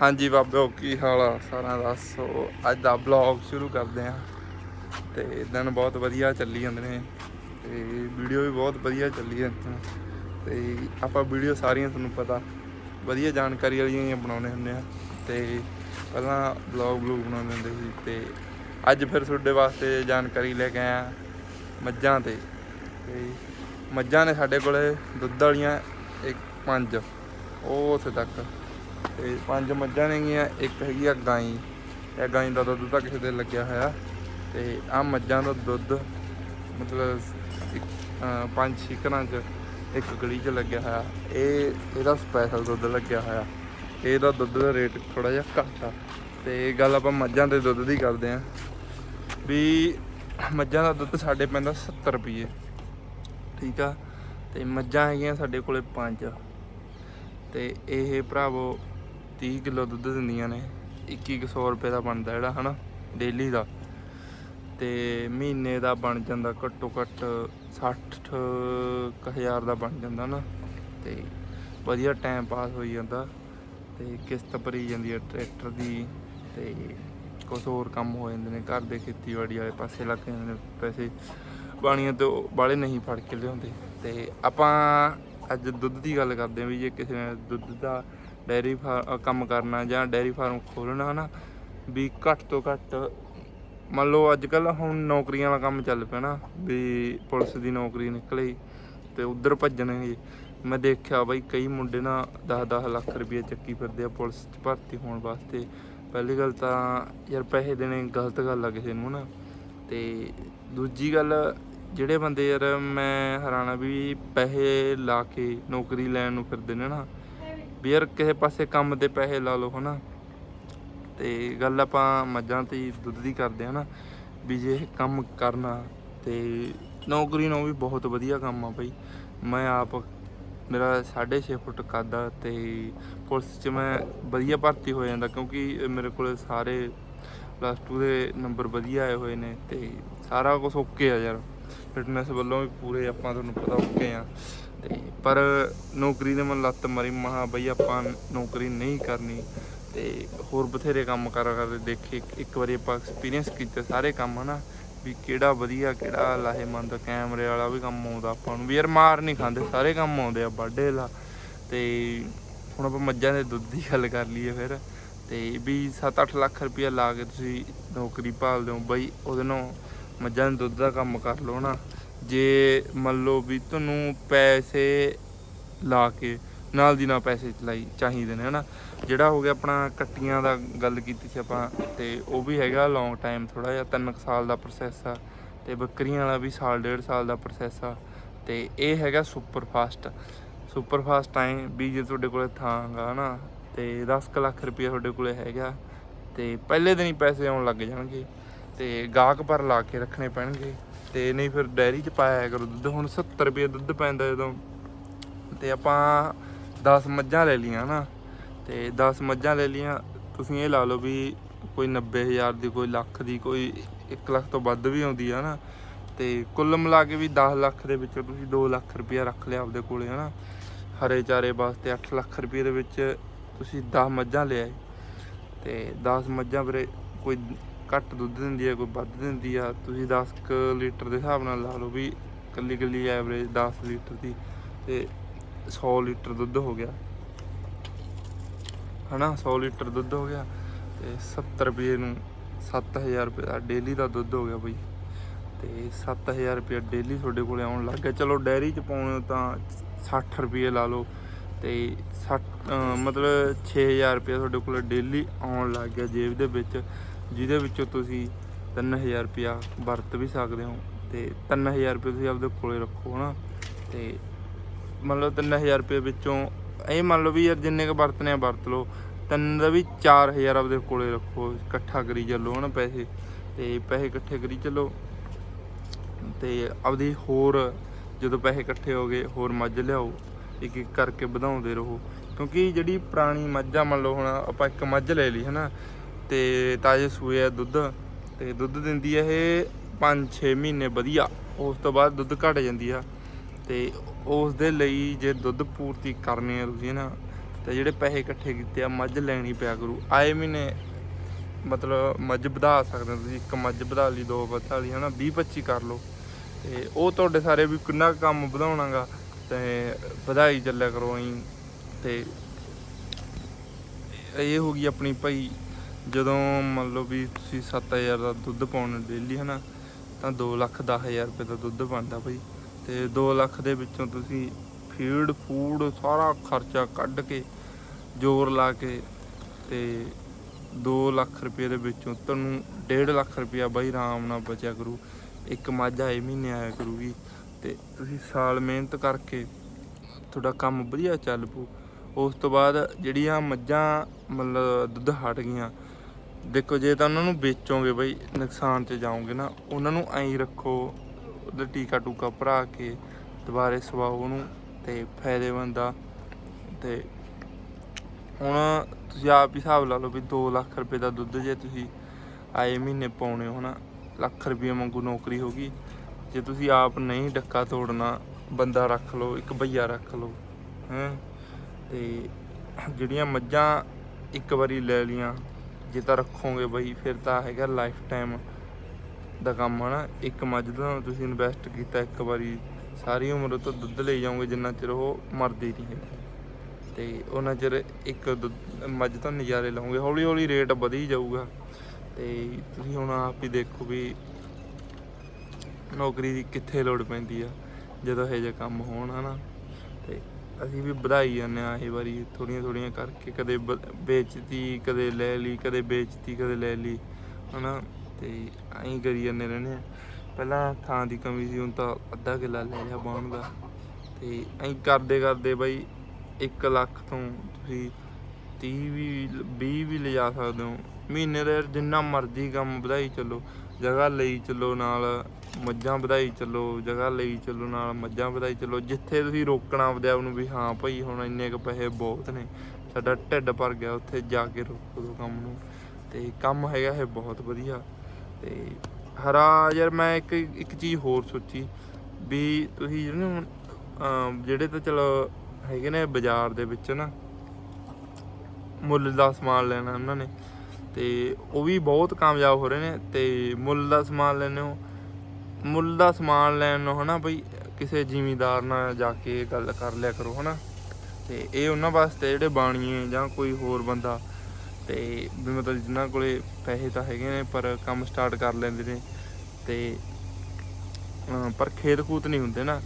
ਹਾਂਜੀ ਬਾਬੇ ਕੀ ਹਾਲ ਆ? ਸਾਰਿਆਂ ਦਾ। ਸੋ ਅੱਜ ਦਾ ਬਲੌਗ ਸ਼ੁਰੂ ਕਰਦੇ ਆ। ਤੇ ਦਿਨ ਬਹੁਤ ਵਧੀਆ ਚੱਲੀ ਜਾਂਦੇ ਨੇ। ਤੇ ਵੀਡੀਓ ਵੀ ਬਹੁਤ ਵਧੀਆ ਚੱਲੀ ਹੈ ਤੇ ਆਪਾਂ ਵੀਡੀਓ ਸਾਰੀਆਂ ਤੁਹਾਨੂੰ ਪਤਾ, ਵਧੀਆ ਜਾਣਕਾਰੀ ਵਾਲੀਆਂ ਹੀ ਬਣਾਉਣੇ ਹੁੰਦੇ ਆ। ਤੇ ਪਹਿਲਾਂ ਬਲੌਗ ਬਲੂਗ ਬਣਾਉਂਦੇ ਹੁੰਦੇ ਸੀ। ਤੇ ਅੱਜ ਫਿਰ ਤੁਹਾਡੇ ਵਾਸਤੇ ਜਾਣਕਾਰੀ ਲੈ ਕੇ ਆਇਆ ਮੱਝਾਂ ਤੇ। ਤੇ ਮੱਝਾਂ ਨੇ ਸਾਡੇ ਕੋਲੇ ਦੁੱਧ ਵਾਲੀਆਂ ਇੱਕ ਪੰਜ, ਉਹ ਉੱਥੇ ਤੱਕ। ਤੇ ਪੰਜ ਮੱਝਾਂ ਨੇਗੀਆਂ ਇੱਕ ਹੈਗੀ ਆ ਗਾਂ ਇਹ ਗਾਂ ਦਾ ਦੁੱਧ ਤਾਂ ਕਿਸੇ ਦੇ ਲੱਗਿਆ ਹੋਇਆ। ਤੇ ਆ ਮੱਝਾਂ ਦਾ ਦੁੱਧ ਮਤਲਬ ਇੱਕ, ਪੰਜ ਛੇ ਘਰਾਂ 'ਚ ਇੱਕ ਗਲੀ 'ਚ ਲੱਗਿਆ ਹੋਇਆ। ਇਹ ਇਹਦਾ ਸਪੈਸ਼ਲ ਦੁੱਧ ਲੱਗਿਆ ਹੋਇਆ। ਇਹਦਾ ਦੁੱਧ ਦਾ ਰੇਟ ਥੋੜਾ ਜਿਹਾ ਘੱਟ ਆ। ਤੇ ਗੱਲ ਆਪਾਂ ਮੱਝਾਂ ਦੇ ਦੁੱਧ ਦੀ ਕਰਦੇ ਆਂ। ਵੀ ਮੱਝਾਂ ਦਾ ਦੁੱਧ ਸਾਡੇ ਪੈਂਦਾ 70 ਰੁਪਏ ਠੀਕ ਆ? ਤੇ ਮੱਝਾਂ ਹੈਗੀਆਂ ਸਾਡੇ ਕੋਲੇ ਪੰਜ। ਤੇ ਇਹ ਭਰਾਵੋ 30 ਕਿਲੋ ਦੁੱਧ ਦਿੰਦੀਆਂ ਨੇ 2100 ਰੁਪਏ ਦਾ ਬਣਦਾ ਜਿਹੜਾ, ਹਨਾ ਡੇਲੀ ਦਾ। ਤੇ ਮਹੀਨੇ ਦਾ ਬਣ ਜਾਂਦਾ ਘੱਟੋ ਘੱਟ 60 ਹਜ਼ਾਰ ਦਾ ਬਣ ਜਾਂਦਾ ਨਾ ਤੇ ਵਧੀਆ ਟਾਈਮ ਪਾਸ ਹੋਈ ਜਾਂਦਾ ਤੇ ਕਿਸ਼ਤ ਭਰੀ ਜਾਂਦੀ ਹੈ ਟਰੈਕਟਰ ਦੀ ਤੇ ਕੁਝ ਹੋਰ ਕੰਮ ਹੋ ਜਾਂਦੇ ਨੇ, ਘਰ ਦੇ ਖੇਤੀਬਾੜੀ ਵਾਲੇ ਪਾਸੇ ਲੱਗ ਜਾਂਦੇ ਨੇ, ਪੈਸੇ ਬਾਣੀਆਂ ਤੋਂ ਬਾਲੇ ਨਹੀਂ ਫੜ ਕੇ ਲਿਆਉਂਦੇ। ਤੇ ਆਪਾਂ ਅੱਜ ਦੁੱਧ ਦੀ ਗੱਲ ਕਰਦੇ ਹਾਂ ਵੀ ਜੇ ਕਿਸੇ ਨੇ ਦੁੱਧ ਦਾ ਡੈਰੀ ਫਾਰਮ ਕੰਮ ਕਰਨਾ ਜਾਂ ਡੈਰੀ ਫਾਰਮ ਖੋਲਣਾ ਹਨਾ ਵੀ ਘੱਟ ਤੋਂ ਘੱਟ ਮੰਨ ਲਓ ਅੱਜ ਕੱਲ ਹੁਣ ਨੌਕਰੀਆਂ ਵਾਲਾ ਕੰਮ ਚੱਲ ਪਿਆ ਨਾ ਵੀ ਪੁਲਿਸ ਦੀ ਨੌਕਰੀ ਨਿਕਲੀ ਤੇ ਉਧਰ ਭੱਜਣਗੇ ਮੈਂ ਦੇਖਿਆ ਬਈ ਕਈ ਮੁੰਡੇ ਨਾ 10-10 ਲੱਖ ਰੁਪਏ ਚੱਕੀ ਫਿਰਦੇ ਆ ਪੁਲਿਸ 'ਚ ਭਰਤੀ ਹੋਣ ਵਾਸਤੇ। ਪਹਿਲੀ ਗੱਲ ਤਾਂ ਯਾਰ ਪੈਸੇ ਦੇਣੇ ਗਲਤ ਗੱਲ ਆ ਕਿਸੇ ਨੂੰ ਨਾ। ਤੇ ਦੂਜੀ ਗੱਲ ਜਿਹੜੇ ਬੰਦੇ ਯਾਰ ਮੈਂ ਹੈਰਾਨਾ ਵੀ ਪੈਸੇ ਲਾ ਕੇ ਨੌਕਰੀ ਲੈਣ ਨੂੰ ਫਿਰਦੇ ਨੇ ਨਾ ਵੀ ਯਾਰ ਕਿਸੇ ਪਾਸੇ ਕੰਮ ਦੇ ਪੈਸੇ ਲਾ ਲਓ, ਹਨਾ। ਤੇ ਗੱਲ ਆਪਾਂ ਮੱਝਾਂ ਤੇ ਦੁੱਧ ਦੀ ਕਰਦੇ ਆ ਨਾ, ਵੀ ਜੇ ਇਹ ਕੰਮ ਕਰਨਾ ਤੇ ਨੌਕਰੀ ਨੂੰ ਵੀ ਬਹੁਤ ਵਧੀਆ ਕੰਮ ਆ ਬਈ। ਮੈਂ ਆਪ ਮੇਰਾ 6.5 ਫੁੱਟ ਕੱਦ ਆ ਤੇ ਪੁਲਿਸ 'ਚ ਮੈਂ ਵਧੀਆ ਭਰਤੀ ਹੋ ਜਾਂਦਾ, ਕਿਉਂਕਿ ਮੇਰੇ ਕੋਲ ਸਾਰੇ ਪਲੱਸ 2 ਦੇ ਨੰਬਰ ਵਧੀਆ ਆਏ ਹੋਏ ਨੇ ਤੇ ਸਾਰਾ ਕੁਝ ਓਕੇ ਆ ਯਾਰ। ਫਿਟਨੈਸ ਵੱਲੋਂ ਵੀ ਪੂਰੇ ਆਪਾਂ ਤੁਹਾਨੂੰ ਪਤਾ ਓਕੇ ਆ। ਤੇ ਪਰ ਨੌਕਰੀ ਦੇ ਮਨ ਲੱਤ ਮਰੀ ਮਹਾ ਬਈ ਆਪਾਂ ਨੌਕਰੀ ਨਹੀਂ ਕਰਨੀ ਤੇ ਹੋਰ ਬਥੇਰੇ ਕੰਮ ਕਰ ਕਰਦੇ ਦੇਖੇ। ਇੱਕ- ਵਾਰੀ ਆਪਾਂ ਐਕਸਪੀਰੀਅੰਸ ਕੀਤੇ ਸਾਰੇ ਕੰਮ, ਹਨਾ, ਵੀ ਕਿਹੜਾ ਵਧੀਆ, ਕਿਹੜਾ ਲਾਹੇਮੰਦ, ਕੈਮਰੇ ਵਾਲਾ ਵੀ ਕੰਮ ਆਉਂਦਾ ਆਪਾਂ ਨੂੰ। ਵੀ ਯਾਰ ਮਾਰ ਨਹੀਂ ਖਾਂਦੇ, ਸਾਰੇ ਕੰਮ ਆਉਂਦੇ ਆ ਬਾਡੇ ਲਾ ਤੇ ਹੁਣ ਆਪਾਂ ਮੱਝਾਂ ਦੇ ਦੁੱਧ ਦੀ ਗੱਲ ਕਰ ਲਈਏ ਫਿਰ, ਤੇ ਵੀ 7-8 ਲੱਖ ਰੁਪਇਆ ਲਾ ਕੇ ਤੁਸੀਂ ਨੌਕਰੀ ਭਾਲਦੇ ਹੋ, ਬਈ ਉਹਦੇ ਨਾਲ ਮੱਝਾਂ ਦੇ ਦੁੱਧ ਦਾ ਕੰਮ ਕਰ ਲਓ ਨਾ ਜੇ ਮੰਨ ਲਓ ਵੀ ਤੁਹਾਨੂੰ ਪੈਸੇ ਲਾ ਕੇ, ਨਾਲ ਦੀ ਨਾਲ ਪੈਸੇ ਚਲਾਈ ਚਾਹੀਦੇ ਨੇ, ਹਨਾ? ਜਿਹੜਾ ਹੋ ਗਿਆ ਆਪਣਾ ਕੱਟੀਆਂ ਦਾ ਗੱਲ ਕੀਤੀ ਸੀ ਆਪਾਂ, ਤੇ ਉਹ ਵੀ ਹੈਗਾ ਲੌਂਗ ਟਾਈਮ ਥੋੜਾ ਜਿਹਾ 3 ਸਾਲ ਦਾ ਪ੍ਰੋਸੈਸ ਆ, ਤੇ ਬੱਕਰੀਆਂ ਵਾਲਾ ਵੀ ਸਾਲ, ਡੇਢ ਸਾਲ ਦਾ ਪ੍ਰੋਸੈਸ ਆ, ਤੇ ਇਹ ਹੈਗਾ super fast super fast time ਵੀ ਜੇ ਤੁਹਾਡੇ ਕੋਲੇ ਥਾਂ ਗਾ ਹਨਾ? ਤੇ 10 ਕੁ ਲੱਖ ਰੁਪਏ ਤੁਹਾਡੇ ਕੋਲੇ ਹੈਗਾ, ਤੇ ਪਹਿਲੇ ਦਿਨ ਹੀ ਪੈਸੇ ਆਉਣ ਲੱਗ ਜਾਣਗੇ, ਤੇ ਗਾਹਕ ਪਰ ਲਾ ਕੇ ਰੱਖਣੇ ਪੈਣਗੇ। ਤੇ ਨਹੀਂ ਫਿਰ ਡੈਰੀ 'ਚ ਪਾਇਆ ਕਰੋ ਦੁੱਧ, ਹੁਣ 70 ਰੁਪਏ ਦੁੱਧ ਪੈਂਦਾ ਜਦੋਂ। ਤੇ ਆਪਾਂ 10 ਮੱਝਾਂ ਲੈ ਲਈਆਂ ਨਾ, ਤੇ 10 ਮੱਝਾਂ ਲੈ ਲਈਆਂ। ਤੁਸੀਂ ਇਹ ਲਾ ਲਓ ਵੀ ਕੋਈ 90000 ਦੀ, ਕੋਈ ਲੱਖ ਦੀ, ਕੋਈ 1 ਲੱਖ ਤੋਂ ਵੱਧ ਵੀ ਆਉਂਦੀ ਆ ਨਾ। ਤੇ ਕੁੱਲ ਮਿਲਾ ਕੇ ਵੀ 10 ਲੱਖ ਦੇ ਵਿੱਚ ਤੁਸੀਂ 2 ਲੱਖ ਰੁਪਇਆ ਰੱਖ ਲਿਆ ਆਪਦੇ ਕੋਲੇ, ਹਨਾ। ਹਰੇ ਚਾਰੇ ਵਾਸਤੇ 8 ਲੱਖ ਰੁਪਏ ਦੇ ਵਿੱਚ ਤੁਸੀਂ 10 ਮੱਝਾਂ ਲਿਆਏ ਤੇ 10 ਮੱਝਾਂ ਵੀਰੇ ਕੋਈ ਘੱਟ ਦੁੱਧ ਦਿੰਦੀ ਆ ਕੋਈ ਵੱਧ ਦਿੰਦੀ ਆ, ਤੁਸੀਂ 10 ਕੁ ਲੀਟਰ ਦੇ ਹਿਸਾਬ ਨਾਲ ਲਾ ਲਓ ਵੀ ਕੱਲੀ ਕੱਲੀ ਐਵਰੇਜ 10 ਲੀਟਰ ਦੀ ਤੇ 100 ਲੀਟਰ ਦੁੱਧ ਹੋ ਗਿਆ। ਹਨਾ 100 ਲੀਟਰ ਦੁੱਧ ਹੋ ਗਿਆ ਤੇ 70 ਰੁਪਏ ਨੂੰ 7000 ਰੁਪਏ ਦਾ ਡੇਲੀ ਦਾ ਦੁੱਧ ਹੋ ਗਿਆ ਬਈ। ਤੇ 7000 ਰੁਪਏ ਡੇਲੀ ਤੁਹਾਡੇ ਕੋਲੇ ਆਉਣ ਲੱਗ ਗਿਆ। ਚਲੋ, ਡੈਰੀ ਚ ਪਾਉਣੇ ਹੋ ਤਾਂ 60 ਰੁਪਏ ਲਾ ਲਓ ਤੇ 60 ਅਹ ਮਤਲਬ 6000 ਰੁਪਏ ਤੁਹਾਡੇ ਕੋਲੇ ਡੇਲੀ ਆਉਣ ਲੱਗ ਗਿਆ ਜੇਬ ਦੇ ਵਿੱਚ। ਜਿਹਦੇ ਵਿੱਚੋਂ ਤੁਸੀਂ 3000 ਰੁਪਇਆ ਵਰਤ ਵੀ ਸਕਦੇ ਹੋ ਤੇ 3000 ਰੁਪਏ ਤੁਸੀਂ ਆਪਦੇ ਕੋਲੇ ਰੱਖੋ, ਹਨਾ? ਤੇ ਮੰਨ ਲਓ 3000 ਰੁਪਏ ਵਿੱਚੋਂ ਇਹ ਮੰਨ ਲਓ ਵੀ ਯਾਰ ਜਿੰਨੇ ਕ ਵਰਤਨੇ ਆ ਵਰਤ ਲਓ, ਤਿੰਨ ਦਾ ਵੀ 4000 ਆਪਦੇ ਕੋਲੇ ਰੱਖੋ, ਇਕੱਠਾ ਕਰੀ ਚੱਲੋ, ਹਨਾ, ਪੈਸੇ। ਤੇ ਪੈਸੇ ਇਕੱਠੇ ਕਰੀ ਚੱਲੋ। ਤੇ ਆਪਦੀ ਹੋਰ ਜਦੋਂ ਪੈਸੇ ਇਕੱਠੇ ਹੋ ਗਏ, ਹੋਰ ਮੱਝ ਲਿਆਓ ਇੱਕ ਇੱਕ ਕਰਕੇ ਵਧਾਉਂਦੇ ਰਹੋ। ਕਿਉਂਕਿ ਜਿਹੜੀ ਪੁਰਾਣੀ ਮੱਝਾਂ ਮੰਨ ਲਓ ਹੁਣ ਆਪਾਂ ਇੱਕ ਮੱਝ ਲੈ ਲਈ, ਹਨਾ? ਤੇ ਤਾਜੇ ਸੂਏ ਆ ਦੁੱਧ ਤੇ ਦੁੱਧ ਦਿੰਦੀ ਆ ਇਹ 5-6 ਮਹੀਨੇ ਵਧੀਆ। ਉਸ ਤੋਂ ਬਾਅਦ ਦੁੱਧ ਘਟ ਜਾਂਦੀ ਆ ਤੇ ਉਸ ਦੇ ਲਈ ਜੇ ਦੁੱਧ ਪੂਰਤੀ ਕਰਨੀ ਆ ਤੁਸੀਂ ਨਾ, ਤੇ ਜਿਹੜੇ ਪੈਸੇ ਇਕੱਠੇ ਕੀਤੇ ਆ, ਮੱਝ ਲੈਣੀ ਪਿਆ ਕਰੂ। ਆਏ ਮਹੀਨੇ ਮਤਲਬ ਮੱਝ ਵਧਾ ਸਕਦੇ ਤੁਸੀਂ, ਇੱਕ ਮੱਝ ਵਧਾ ਲਈ, ਦੋ ਵਧਾ ਲਈ, ਹਨਾ 20 25 ਕਰ ਲਓ। ਤੇ ਉਹ ਤੁਹਾਡੇ ਸਾਰੇ ਵੀ ਕਿੰਨਾ ਕੁ ਕੰਮ ਵਧਾਉਣਾਗਾ, ਤੇ ਵਧਾਈ ਚੱਲਿਆ ਕਰੋ ਅਸੀਂ ਤੇ ਇਹ ਹੋ ਗਈ ਆਪਣੀ ਭਾਈ ਜਦੋਂ ਮੰਨ ਲਓ ਵੀ ਤੁਸੀਂ 7000 ਦਾ ਦੁੱਧ ਪਾਉਣਾ ਡੇਲੀ ਹਨਾ, ਤਾਂ 2 ਲੱਖ 10000 ਰੁਪਏ ਦਾ ਦੁੱਧ ਬਣਦਾ ਭਾਈ ਤੇ 2 ਲੱਖ ਦੇ ਵਿੱਚੋਂ ਤੁਸੀਂ ਫੀਡ ਫੂਡ ਸਾਰਾ ਖਰਚਾ ਕੱਢ ਕੇ, ਜ਼ੋਰ ਲਾ ਕੇ ਤੇ 2 ਲੱਖ ਰੁਪਏ ਦੇ ਵਿੱਚੋਂ ਤੁਹਾਨੂੰ 1.5 ਲੱਖ ਰੁਪਇਆ ਬਾਈ ਆਰਾਮ ਨਾਲ ਬਚਿਆ ਕਰੂ। ਇੱਕ ਮੱਝ ਆਏ ਮਹੀਨੇ ਆਇਆ ਕਰੂਗੀ ਤੇ ਤੁਸੀਂ ਸਾਲ ਮਿਹਨਤ ਕਰਕੇ ਤੁਹਾਡਾ ਕੰਮ ਵਧੀਆ ਚੱਲ ਪੂ ਉਸ ਤੋਂ ਬਾਅਦ ਜਿਹੜੀਆਂ ਮੱਝਾਂ, ਮਤਲਬ ਦੁੱਧ ਹਟ ਗਈਆਂ ਦੇਖੋ, ਜੇ ਤਾਂ ਉਹਨਾਂ ਨੂੰ ਵੇਚੋਗੇ ਬਈ, ਨੁਕਸਾਨ 'ਚ ਜਾਓਗੇ ਨਾ, ਉਹਨਾਂ ਨੂੰ ਐਂ ਰੱਖੋ, ਉਹਦਾ ਟੀਕਾ ਟੂਕਾ ਭਰਾ ਕੇ ਦੁਬਾਰੇ ਸਵਾਓ ਉਹਨੂੰ ਤੇ ਫਾਇਦੇਮੰਦ ਆ। ਤੇ ਹੁਣ ਤੁਸੀਂ ਆਪ ਹੀ ਹਿਸਾਬ ਲਾ ਲਓ ਵੀ 2 ਲੱਖ ਰੁਪਏ ਦਾ ਦੁੱਧ ਜੇ ਤੁਸੀਂ ਆਏ ਮਹੀਨੇ ਪਾਉਣੇ ਹੋ ਨਾ, ਲੱਖ ਰੁਪਏ ਵਾਂਗੂ ਨੌਕਰੀ ਹੋਗੀ ਜੇ ਤੁਸੀਂ ਆਪ ਨਹੀਂ ਡੱਕਾ ਤੋੜਨਾ, ਬੰਦਾ ਰੱਖ ਲਓ, ਇੱਕ ਭਈਆ ਰੱਖ ਲਓ, ਹੈਂ। ਤੇ ਜਿਹੜੀਆਂ ਮੱਝਾਂ ਇੱਕ ਵਾਰੀ ਲੈ ਲੀਆਂ ਜੇ ਤਾਂ ਰੱਖੋਗੇ ਬਈ, ਫਿਰ ਤਾਂ ਹੈਗਾ ਲਾਈਫ ਟਾਈਮ ਦਾ ਕੰਮ ਹੈ ਨਾ ਇੱਕ ਮੱਝ ਦਾ ਤੁਸੀਂ ਇਨਵੈਸਟ ਕੀਤਾ, ਇੱਕ ਵਾਰੀ ਸਾਰੀ ਉਮਰ ਤੋਂ ਦੁੱਧ ਲਈ ਜਾਓਗੇ, ਜਿੰਨਾ ਚਿਰ ਉਹ ਮਰਦੀ ਨਹੀਂ ਹੈ ਤੇ ਉਹਨਾਂ ਚਿਰ ਇੱਕ ਦੁੱਧ- ਮੱਝ ਤੋਂ ਨਜ਼ਾਰੇ ਲਓਗੇ, ਹੌਲੀ ਹੌਲੀ ਰੇਟ ਵਧੀ ਜਾਊਗਾ। ਤੇ ਤੁਸੀਂ ਹੁਣ ਆਪ ਹੀ ਦੇਖੋ ਵੀ ਨੌਕਰੀ ਦੀ ਕਿੱਥੇ ਲੋੜ ਪੈਂਦੀ ਆ, ਜਦੋਂ ਇਹ ਜਿਹੇ ਕੰਮ ਹੋਣ, ਹਨਾ? ਤੇ ਅਸੀਂ ਵੀ ਵਧਾਈ ਜਾਂਦੇ ਆ ਇਹ ਵਾਰੀ ਥੋੜੀਆਂ ਥੋੜੀਆਂ ਕਰਕੇ, ਕਦੇ ਵੇਚਤੀ, ਕਦੇ ਲੈ ਲਈ, ਕਦੇ ਵੇਚਤੀ, ਕਦੇ ਲੈ ਲਈ, ਹਨਾ? ਤੇ ਐਂ ਕਰੀ ਜਾਂਦੇ ਰਹਿੰਦੇ ਆ ਪਹਿਲਾਂ ਥਾਂ ਦੀ ਕਮੀ ਸੀ, ਹੁਣ ਤਾਂ ਅੱਧਾ ਕਿੱਲਾ ਲੈ ਲਿਆ ਬਾਣ ਦਾ। ਤੇ ਐਂ ਕਰਦੇ ਕਰਦੇ ਬਾਈ 1 ਲੱਖ ਤੋਂ ਤੁਸੀਂ 30 ਵੀ 20 ਵੀ ਲਿਜਾ ਸਕਦੇ ਹੋ। ਮਹੀਨੇ ਦਾ ਜਿੰਨਾ ਮਰਜ਼ੀ ਕੰਮ ਵਧਾਈ ਚੱਲੋ। ਜਗ੍ਹਾ ਲਈ ਚੱਲੋ ਨਾਲ, ਮੱਝਾਂ ਵਧਾਈ ਚੱਲੋ, ਜਗ੍ਹਾ ਲਈ ਚੱਲੋ ਨਾਲ, ਮੱਝਾਂ ਵਧਾਈ ਚੱਲੋ। ਜਿੱਥੇ ਤੁਸੀਂ ਰੋਕਣਾ ਆਪਦੇ ਆਪ ਨੂੰ ਵੀ ਹਾਂ ਭਾਈ, ਹੁਣ ਇੰਨੇ ਕ ਪੈਸੇ ਬਹੁਤ ਨੇ। ਸਾਡਾ ਢਿੱਡ ਭਰ ਗਿਆ ਉੱਥੇ ਜਾ ਕੇ ਰੋਕੋ ਦੋ ਕੰਮ ਨੂੰ। ਤੇ ਕੰਮ ਹੈਗਾ ਇਹ ਬਹੁਤ ਵਧੀਆ। ਤੇ ਹਰਾ ਯਾਰ ਮੈਂ ਇੱਕ ਇੱਕ ਚੀਜ਼ ਹੋਰ ਸੋਚੀ ਵੀ ਤੁਸੀਂ ਜਿਹੜੇ ਹੁਣ ਜਿਹੜੇ ਤਾਂ ਚਲੋ ਹੈਗੇ ਨੇ ਬਾਜ਼ਾਰ ਦੇ ਵਿੱਚ ਨਾ, ਮੁੱਲ ਦਾ ਸਮਾਨ ਲੈਣਾ ਉਹਨਾਂ ਨੇ। ਤੇ ਉਹ ਵੀ ਬਹੁਤ ਕਾਮਯਾਬ ਹੋ ਰਹੇ ਨੇ ਤੇ ਮੁੱਲ ਦਾ ਸਮਾਨ ਲੈਣੇ ਹੋ। ਮੁੱਲ ਦਾ ਸਮਾਨ ਲੈਣ ਨੂੰ ਹਨਾ ਬਈ ਕਿਸੇ ਜ਼ਿਮੀਦਾਰ ਨਾਲ ਜਾ ਕੇ ਗੱਲ ਕਰ ਲਿਆ ਕਰੋ ਹਨਾ। ਤੇ ਇਹ ਉਹਨਾਂ ਵਾਸਤੇ ਜਿਹੜੇ ਬਾਣੀਏ ਜਾਂ ਕੋਈ ਹੋਰ ਬੰਦਾ। ਤੇ ਵੀ ਮਤਲਬ ਜਿਨ੍ਹਾਂ ਕੋਲੇ ਪੈਸੇ ਤਾਂ ਹੈਗੇ ਨੇ ਪਰ ਕੰਮ ਸਟਾਰਟ ਕਰ ਲੈਂਦੇ ਨੇ। ਤੇ ਪਰ ਖੇਤ ਖੂਤ ਨਹੀਂ ਹੁੰਦੇ ਨਾ।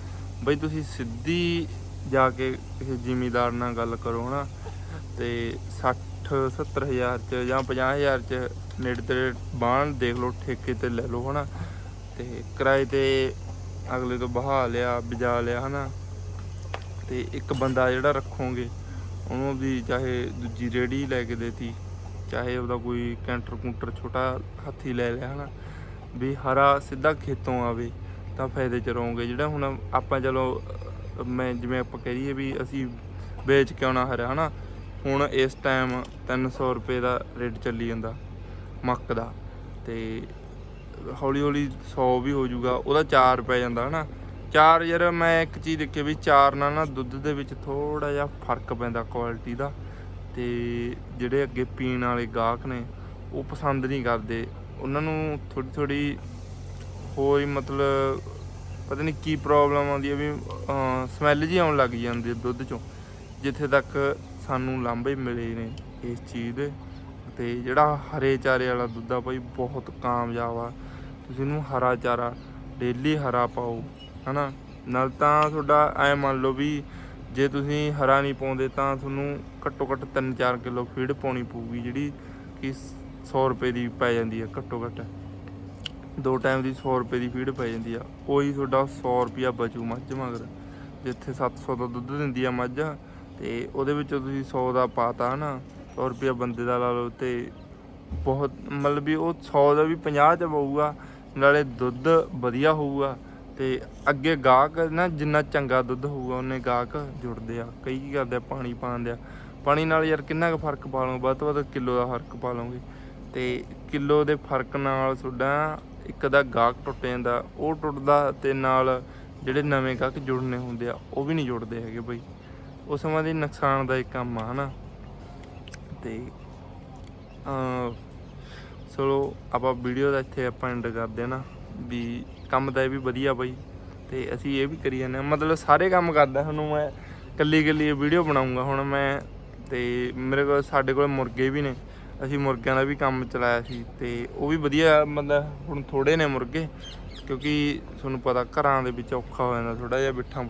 ਬਈ ਤੁਸੀਂ ਸਿੱਧੀ ਜਾ ਕੇ ਕਿਸੇ ਜ਼ਿਮੀਦਾਰ ਨਾਲ ਗੱਲ ਕਰੋ ਹਨਾ। ਤੇ 60 70 ਹਜ਼ਾਰ ਚ ਜਾਂ 50 ਹਜ਼ਾਰ ਚ ਨੇੜੇ ਤੇੜੇ ਬਾਣ ਦੇਖ ਲਓ, ਠੇਕੇ ਤੇ ਲੈ ਲਓ, ਹਨਾ? ਤੇ ਕਿਰਾਏ ਤੇ ਅਗਲੇ ਤੋਂ ਬਹਾ ਲਿਆ, ਬਿਜਾ ਲਿਆ, ਹਨਾ? ਤੇ ਇੱਕ ਬੰਦਾ ਜਿਹੜਾ ਰੱਖੋਗੇ, ਉਹਨੂੰ ਵੀ ਚਾਹੇ ਦੂਜੀ ਰੇੜੀ ਲੈ ਕੇ ਦੇਤੀ, ਚਾਹੇ ਉਹਦਾ ਕੋਈ ਕੈਂਟਰ ਕੁੰਟਰ ਛੋਟਾ ਹੱਥੀ ਲੈ ਲਿਆ, ਹਨਾ? ਵੀ ਹਰਾ ਸਿੱਧਾ ਖੇਤੋਂ ਆਵੇ, ਤਾਂ ਫਾਇਦੇ ਚ ਰਹੋਗੇ। ਜਿਹੜਾ ਹੁਣ ਆਪਾਂ ਚਲੋ ਮੈਂ ਜਿਵੇਂ ਆਪਾਂ ਕਹੀਏ ਵੀ ਅਸੀਂ ਵੇਚ ਕੇ ਆਉਣਾ ਹਰਾ ਹਨਾ? ਹੁਣ ਇਸ ਟਾਈਮ 300 ਰੁਪਏ ਦਾ ਰੇਟ ਚੱਲੀ ਜਾਂਦਾ, ਮੱਕ ਦਾ। ਤੇ ਹੌਲੀ ਹੌਲੀ 100 ਵੀ ਹੋ ਜਾਊਗਾ, ਉਹਦਾ 4 ਪੈ ਜਾਂਦਾ, ਹਨਾ। ਚਾਰ ਯਾਰ, ਮੈਂ ਇੱਕ ਚੀਜ਼ ਦੇਖੀ ਵੀ ਚਾਰ ਨਾਲ ਨਾ ਦੁੱਧ ਦੇ ਵਿੱਚ ਥੋੜਾ ਜਿਹਾ ਫ਼ਰਕ ਪੈਂਦਾ ਕੁਆਲਿਟੀ ਦਾ। ਤੇ ਜਿਹੜੇ ਅੱਗੇ ਪੀਣ ਵਾਲੇ ਗਾਹਕ ਨੇ, ਉਹ ਪਸੰਦ ਨਹੀਂ ਕਰਦੇ। ਉਹਨਾਂ ਨੂੰ ਥੋੜੀ ਥੋੜੀ ਹੋਈ ਮਤਲਬ ਪਤਾ ਨਹੀਂ ਕੀ ਪ੍ਰੋਬਲਮ ਆਉਂਦੀ ਹੈ ਵੀ ਸਮੈਲ ਜੀ ਆਉਣ ਲੱਗ ਜਾਂਦੀ ਹੈ ਦੁੱਧ ਚੋਂ। ਜਿੱਥੇ ਤੱਕ ਸਾਨੂੰ ਲਾਂਭੇ ਮਿਲੇ ਨੇ ਇਸ ਚੀਜ਼ ਦੇ। ਤੇ ਜਿਹੜਾ ਹਰੇ ਚਾਰੇ ਵਾਲਾ ਦੁੱਧ ਆ ਭਾਈ ਬਹੁਤ ਕਾਮਯਾਬ ਆ। ਤੁਸੀਂ ਇਹਨੂੰ ਹਰਾ ਚਾਰਾ ਡੇਲੀ ਹਰਾ ਪਾਓ, ਹਨਾ? ਨਾਲ ਤਾਂ ਤੁਹਾਡਾ ਐ ਮੰਨ ਲਓ ਵੀ ਜੇ ਤੁਸੀਂ ਹਰਾ ਨਹੀਂ ਪਾਉਂਦੇ ਤਾਂ ਤੁਹਾਨੂੰ ਘੱਟੋ ਘੱਟ 3-4 ਕਿਲੋ ਫੀਡ ਪਾਉਣੀ ਪਊਗੀ, ਜਿਹੜੀ ਕਿ 100 ਰੁਪਏ ਦੀ ਪੈ ਜਾਂਦੀ ਹੈ ਘੱਟੋ ਘੱਟ। ਦੋ ਟਾਈਮ ਦੀ 100 ਰੁਪਏ ਦੀ ਫੀਡ ਪੈ ਜਾਂਦੀ ਆ। ਉਹੀ ਤੁਹਾਡਾ 100 ਰੁਪਿਆ ਬਚੂ ਮੱਝ ਮਗਰ, ਜਿੱਥੇ 700 ਦਾ ਦੁੱਧ ਦਿੰਦੀ ਆ ਮੱਝ। ਤੇ ਉਹਦੇ ਵਿੱਚੋਂ ਤੁਸੀਂ 100 ਦਾ ਪਾਤਾ ਹਨਾ 100 ਰੁਪਿਆ ਬੰਦੇ ਦਾ ਲਾ ਲਓ ਤੇ ਬਹੁਤ, ਮਤਲਬ ਵੀ ਉਹ 100 ਦਾ ਵੀ 50 ਚ ਪਊਗਾ, ਨਾਲੇ ਦੁੱਧ ਵਧੀਆ ਹੋਊਗਾ ਤੇ ਅੱਗੇ ਗਾਹਕ ਨਾ ਜਿੰਨਾ ਚੰਗਾ ਦੁੱਧ ਹੋਊਗਾ, ਉਹਨੇ ਗਾਹਕ ਜੁੜਦੇ ਆ, ਕਈ ਕੀ ਕਰਦੇ ਆ, ਪਾਣੀ ਪਾਉਂਦੇ ਆ। ਪਾਣੀ ਨਾਲ ਯਾਰ ਕਿੰਨਾ ਕੁ ਫ਼ਰਕ ਪਾ ਲਓਗੇ, ਵੱਧ ਤੋਂ ਵੱਧ ਕਿਲੋ ਦਾ ਫ਼ਰਕ ਪਾ ਲਓਗੇ। ਤੇ ਕਿਲੋ ਦੇ ਫ਼ਰਕ ਨਾਲ ਤੁਹਾਡਾ ਇੱਕ ਦਾ ਗਾਹਕ ਟੁੱਟ ਜਾਂਦਾ, ਉਹ ਟੁੱਟਦਾ ਤੇ ਨਾਲ ਜਿਹੜੇ ਨਵੇਂ ਗਾਹਕ ਜੁੜਨੇ ਹੁੰਦੇ ਆ, ਉਹ ਵੀ ਨਹੀਂ ਜੁੜਦੇ ਹੈਗੇ ਬਈ। ਉਸ ਸਮਾਂ ਦੀ ਨੁਕਸਾਨ ਦਾ ਇੱਕ ਕੰਮ ਆ, ਹਨਾ? ਤੇ ਅ ਚਲੋ, ਆਪਾਂ ਵੀਡੀਓ ਦਾ ਇੱਥੇ ਆਪਾਂ ਐਂਡ ਕਰਦੇ ਹਾਂ ਨਾ, ਵੀ ਕੰਮ ਤਾਂ ਇਹ ਵੀ ਵਧੀਆ ਬਾਈ। ਤੇ ਅਸੀਂ ਇਹ ਵੀ ਕਰੀ ਜਾਂਦੇ ਹਾਂ। ਮਤਲਬ ਸਾਰੇ ਕੰਮ ਕਰਦਾ, ਤੁਹਾਨੂੰ ਮੈਂ ਕੱਲੀ ਕੱਲੀ ਵੀਡੀਓ ਬਣਾਉਂਗਾ ਹੁਣ ਮੈਂ। ਤੇ ਮੇਰੇ ਕੋਲ, ਸਾਡੇ ਕੋਲ ਮੁਰਗੇ ਵੀ ਨੇ। ਅਸੀਂ ਮੁਰਗਿਆਂ ਦਾ ਵੀ ਕੰਮ ਚਲਾਇਆ ਸੀ। ਤੇ ਉਹ ਵੀ ਵਧੀਆ, ਮਤਲਬ ਹੁਣ ਥੋੜੇ ਨੇ ਮੁਰਗੇ। ਕਿਉਂਕਿ ਤੁਹਾਨੂੰ ਪਤਾ ਘਰਾਂ ਦੇ ਵਿੱਚ ਔਖਾ ਹੋ ਜਾਂਦਾ ਥੋੜਾ ਜਿਹਾ ਬਿੱਠਾਂ